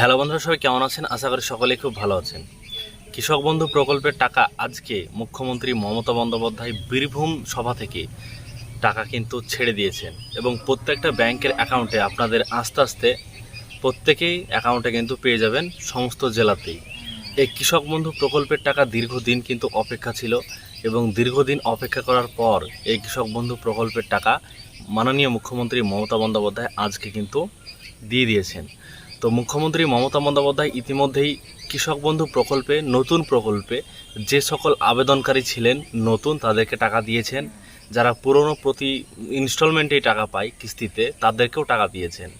Hello বন্ধুরা, সবাই কেমন আছেন? আশা করি সকলেই খুব ভালো আছেন। কৃষক বন্ধু প্রকল্পের টাকা আজকে মুখ্যমন্ত্রী মমতা বন্দ্যোপাধ্যায় বীরভূম সভা থেকে টাকা কিন্তু ছেড়ে দিয়েছেন এবং প্রত্যেকটা ব্যাংকের অ্যাকাউন্টে আপনাদের আস্তে আস্তে প্রত্যেকেই অ্যাকাউন্টে কিন্তু পেয়ে যাবেন সমস্ত জেলাতেই। এই কৃষক বন্ধু প্রকল্পের টাকা দীর্ঘদিন কিন্তু অপেক্ষা ছিল এবং দীর্ঘদিন অপেক্ষা করার পর এই কৃষক বন্ধু প্রকল্পের টাকা মাননীয় মুখ্যমন্ত্রী মমতা বন্দ্যোপাধ্যায় আজকে কিন্তু দিয়ে দিয়েছেন। তো মুখ্যমন্ত্রী মমতা বন্দ্যোপাধ্যায় ইতিমধ্যেই কৃষক বন্ধু প্রকল্পে, নতুন প্রকল্পে যে সকল আবেদনকারী ছিলেন, নতুন তাদেরকে টাকা দিয়েছেন। যারা পুরনো প্রতি ইনস্টলমেন্টেই টাকা পায় কিস্তিতে, তাদেরকেও টাকা দিয়েছেন।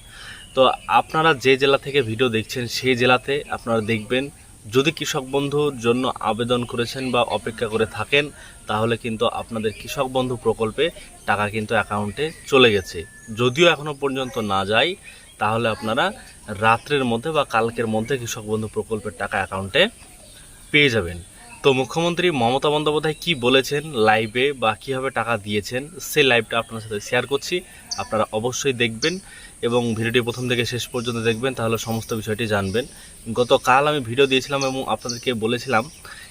তো আপনারা যে জেলা থেকে ভিডিও দেখছেন, সেই জেলাতে আপনারা দেখবেন, যদি কৃষক বন্ধুর জন্য আবেদন করেছেন বা অপেক্ষা করে থাকেন, তাহলে কিন্তু আপনাদের কৃষক বন্ধু প্রকল্পে টাকা কিন্তু অ্যাকাউন্টে চলে গেছে। যদিও এখনও পর্যন্ত না যায় তাহলে আপনারা রাত্রের মধ্যে বা কালকের মধ্যে কৃষক বন্ধু প্রকল্পের টাকা অ্যাকাউন্টে পেয়ে যাবেন। তো মুখ্যমন্ত্রী মমতা বন্দ্যোপাধ্যায় কি বলেছেন লাইভে বা কীভাবে টাকা দিয়েছেন, সেই লাইভটা আপনার সাথে শেয়ার করছি। আপনারা অবশ্যই দেখবেন এবং ভিডিওটি প্রথম থেকে শেষ পর্যন্ত দেখবেন, তাহলে সমস্ত বিষয়টি জানবেন। গতকাল আমি ভিডিও দিয়েছিলাম এবং আপনাদেরকে বলেছিলাম,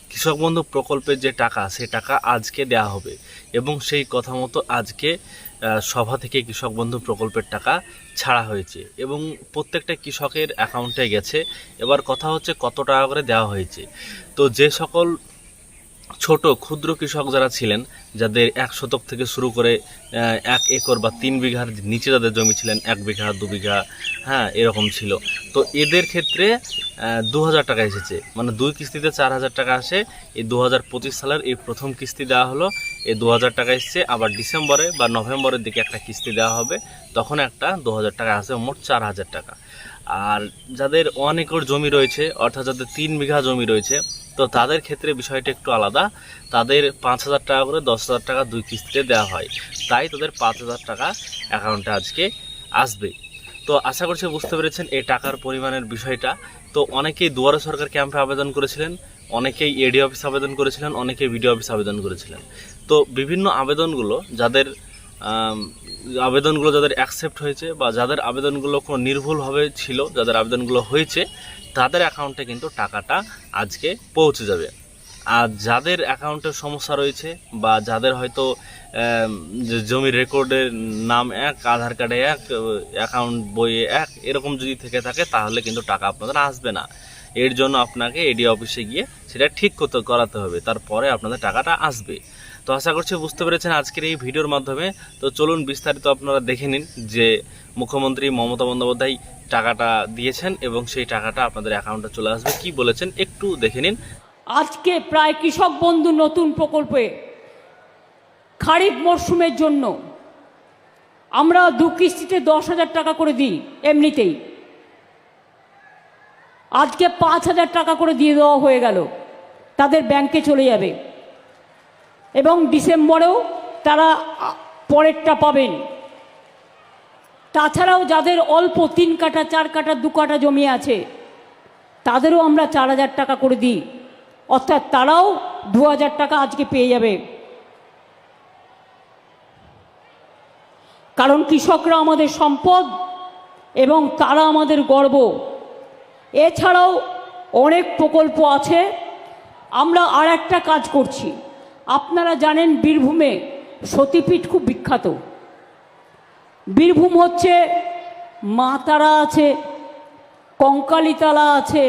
কৃষক বন্ধু প্রকল্পের যে টাকা, সেই টাকা আজকে দেওয়া হবে এবং সেই কথা মতো আজকে সভা থেকে কৃষক বন্ধু প্রকল্পের টাকা ছাড়া হয়েছে এবং প্রত্যেকটা কৃষকের অ্যাকাউন্টে গেছে। এবার কথা হচ্ছে কত টাকা করে দেওয়া হয়েছে। তো যে সকল ছোট ক্ষুদ্র কৃষক যারা ছিলেন, যাদের এক শতক থেকে শুরু করে এক একর বা তিন বিঘার নিচে যাদের জমি ছিলেন, এক বিঘা, দু বিঘা হ্যাঁ এরকম ছিল। তো এদের ক্ষেত্রে দু হাজার টাকা এসেছে। মানে দুই কিস্তিতে চার হাজার টাকা আসে। এই দু হাজার পঁচিশ সালের এই প্রথম কিস্তি দেওয়া হলো। এই দু হাজার টাকা এসছে। আবার ডিসেম্বরে বা নভেম্বরের দিকে একটা কিস্তি দেওয়া হবে। তখন একটা দু হাজার টাকা আসবে মোট চার হাজার টাকা। আর যাদের ওয়ান একর জমি রয়েছে, অর্থাৎ যাদের তিন বিঘা জমি রয়েছে, তো তাদের ক্ষেত্রে বিষয়টা একটু আলাদা। তাদের পাঁচ হাজার টাকা করে দশ হাজার টাকা দুই কিস্তিতে দেওয়া হয়। তাই তাদের পাঁচ হাজার টাকা অ্যাকাউন্টে আজকে আসবে। তো আশা করছি বুঝতে পেরেছেন এই টাকার পরিমাণের বিষয়টা। তো অনেকেই দুয়ারে সরকার ক্যাম্পে আবেদন করেছিলেন, অনেকেই এডি অফিস আবেদন করেছিলেন, অনেকেই বিডিও অফিস আবেদন করেছিলেন। তো বিভিন্ন আবেদনগুলো যাদের আবেদনগুলো যাদের অ্যাকসেপ্ট হয়েছে বা যাদের আবেদনগুলো কোনো নির্ভুলভাবে ছিল, যাদের আবেদনগুলো হয়েছে, তাদের অ্যাকাউন্টে কিন্তু টাকাটা আজকে পৌঁছে যাবে। আর যাদের অ্যাকাউন্টের সমস্যা রয়েছে বা যাদের হয়তো জমির রেকর্ডের নাম এক, আধার কার্ডে এক অ্যাকাউন্ট বইয়ে এক, এরকম যদি থেকে থাকে তাহলে কিন্তু টাকা আপনাদের আসবে না। এর জন্য আপনাকে এডি অফিসে গিয়ে সেটা ঠিক করতে, করাতে হবে। তারপরে আপনাদের টাকাটা আসবে। তো আশা করছি বুঝতে পেরেছেন আজকের এই ভিডিওর মাধ্যমে। তো চলুন বিস্তারিত আপনারা দেখে নিন যে মুখ্যমন্ত্রী মমতা বন্দ্যোপাধ্যায় টাকাটা দিয়েছেন এবং সেই টাকাটা আপনাদের অ্যাকাউন্টে চলে আসবে। কি বলেছেন একটু দেখে নিন। আজকে প্রায় কৃষক বন্ধু নতুন প্রকল্পে খারিফ মরশুমের জন্য আমরা দু কিস্তিতে দশ হাজার টাকা করে দিই এমনিতেই। আজকে পাঁচ হাজার টাকা করে দিয়ে দেওয়া হয়ে গেল। তাদের ব্যাংকে চলে যাবে। এবং ডিসেম্বরেও তারা পরেরটা পাবেন। তাছাড়াও যাদের অল্প তিন কাঠা, চার কাঠা, দু কাঠা জমি আছে, তাদেরও আমরা চার হাজার টাকা করে দিই। অর্থাৎ তারাও দু হাজার টাকা আজকে পেয়ে যাবে। কারণ কৃষকরা আমাদের সম্পদ এবং তারা আমাদের গর্ব। এছাড়াও অনেক প্রকল্প আছে। আমরা আর একটা কাজ করছি। আপনারা জানেন বীরভূমে সতীপীঠ খুব বিখ্যাত। বীরভূম হচ্ছে মা তারা আছে কঙ্কালীতলা আছে